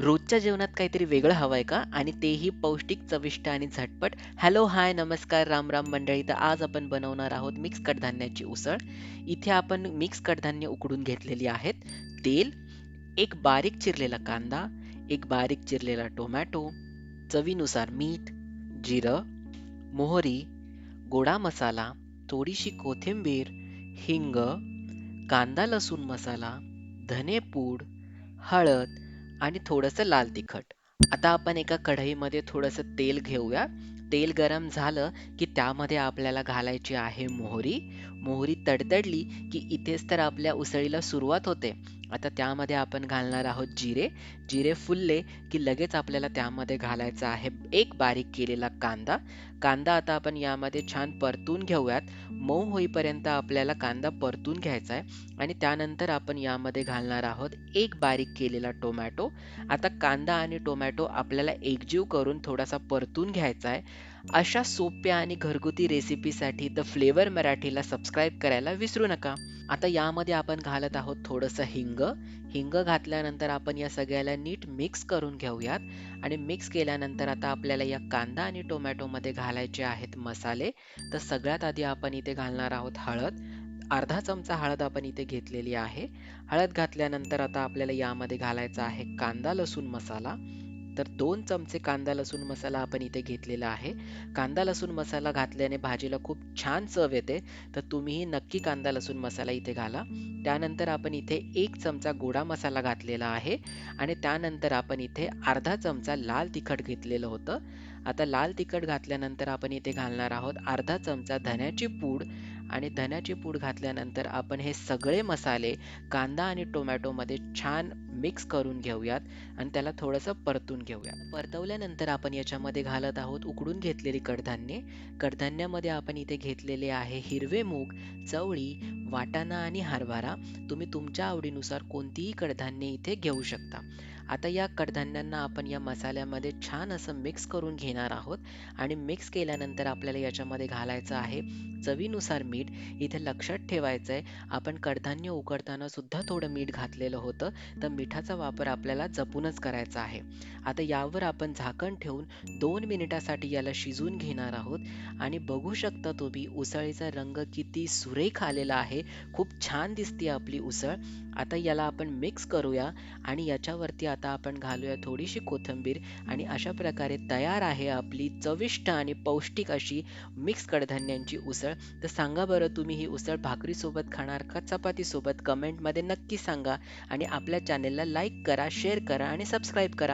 रोजच्या जेवणात काहीतरी वेगळं हवंय का? आणि तेही पौष्टिक, चविष्ट आणि झटपट. हॅलो, हाय, नमस्कार, राम-राम मंडळी. तर आज आपण बनवणार आहोत मिक्स कडधान्याची उसळ. इथे आपण मिक्स कडधान्य उकडून घेतलेली आहेत. तेल, एक बारीक चिरलेला कांदा, एक बारीक चिरलेला टोमॅटो, चवीनुसार मीठ, जिरं, मोहरी, गोडा मसाला, थोडीशी कोथिंबीर, हिंग, कांदा लसूण मसाला, धनेपूड, हळद आणि थोडंसं लाल तिखट. आता आपण एका कढईमध्ये थोडंसं तेल घेऊया. तेल गरम झालं की त्यामध्ये आपल्याला घालायची आहे मोहरी. मोहरी तडतडली की इथेच तर आपल्या उसळीला सुरुवात होते. आता त्यामध्ये आपण घालणार आहोत जिरे. जिरे फुलले की लगेच आपल्याला त्यामध्ये घालायचं आहे एक बारीक केलेला कांदा. कांदा आता आपण यामध्ये छान परतून घेऊयात. मऊ होईपर्यंत आपल्याला कांदा परतून घ्यायचा आहे आणि त्यानंतर आपण यामध्ये घालणार आहोत एक बारीक केलेला टोमॅटो. आता कांदा आणि टोमॅटो आपल्याला एकजीव करून थोडासा परतून घ्यायचा आहे. अशा सोप्या आणि घरगुती रेसिपीसाठी द फ्लेवर मराठीला सबस्क्राईब करायला विसरू नका. आता यामध्ये आपण घालत आहोत थोडंसं हिंग. हिंग घातल्यानंतर आपण या सगळ्याला नीट मिक्स करून घेऊयात आणि मिक्स केल्यानंतर आता आपल्याला या कांदा आणि टोमॅटोमध्ये घालायचे आहेत मसाले. तर सगळ्यात आधी आपण इथे घालणार आहोत हळद. अर्धा चमचा हळद आपण इथे घेतलेली आहे. हळद घातल्यानंतर आता आपल्याला यामध्ये घालायचा आहे कांदा लसूण मसाला. तर दोन चमचे कांदा लसूण मसाला आपण इथे घेतलेला आहे. कांदा लसूण मसाला घातल्याने भाजीला खूप छान चव येते. तर तुम्हीही नक्की कांदा लसूण मसाला इथे घाला. त्यानंतर आपण इथे एक चमचा गोडा मसाला घातलेला आहे आणि त्यानंतर आपण इथे अर्धा चमचा लाल तिखट घेतलेलं होतं. आता लाल तिखट घातल्यानंतर आपण इथे घालणार आहोत अर्धा चमचा धन्याची पूड आणि धन्याची पूड घातल्यानंतर आपण हे सगळे मसाले कांदा आणि टोमॅटोमध्ये छान मिक्स करून घेऊयात आणि त्याला थोडंसं परतून घेऊयात. परतवल्यानंतर आपण याच्यामध्ये घालत आहोत उकडून घेतलेली कडधान्ये. कडधान्यामध्ये आपण इथे घेतलेले आहे हिरवे मूग, चवळी, वाटाणा आणि हरभरा. तुम्ही तुमच्या आवडीनुसार कोणतीही कडधान्ये इथे घेऊ शकता. आता या कडधान्यांना आपण या मसाल्यामध्ये छान असं मिक्स करून घेणार आहोत आणि मिक्स केल्यानंतर आपल्याला याच्यामध्ये घालायचं आहे चवीनुसार मीठ. इथे लक्षात ठेवायचं आहे आपण कडधान्य उकडताना सुद्धा थोडं मीठ घातलेलं होतं. तर मिठाचा वापर आपल्याला जपूनच करायचा आहे. आता यावर आपण झाकण ठेवून दोन मिनिटासाठी याला शिजवून घेणार आहोत आणि बघू शकता तुम्ही उसळीचा रंग किती सुरेख आलेला आहे. खूप छान दिसते आपली उसळ. आता याला आपण मिक्स करूया आणि याच्यावरती आता आपण घालूया थोडीशी कोथिंबीर आणि अशा प्रकारे तयार आहे आपली चविष्ट आणि पौष्टिक अशी मिक्स कडधान्यांची उसळ. तर सांगा बरं तुम्ही ही उसळ भाकरीसोबत खाणार का चपातीसोबत? कमेंटमध्ये नक्की सांगा आणि आपल्या चॅनेलला लाईक करा, शेअर करा आणि सबस्क्राईब करा.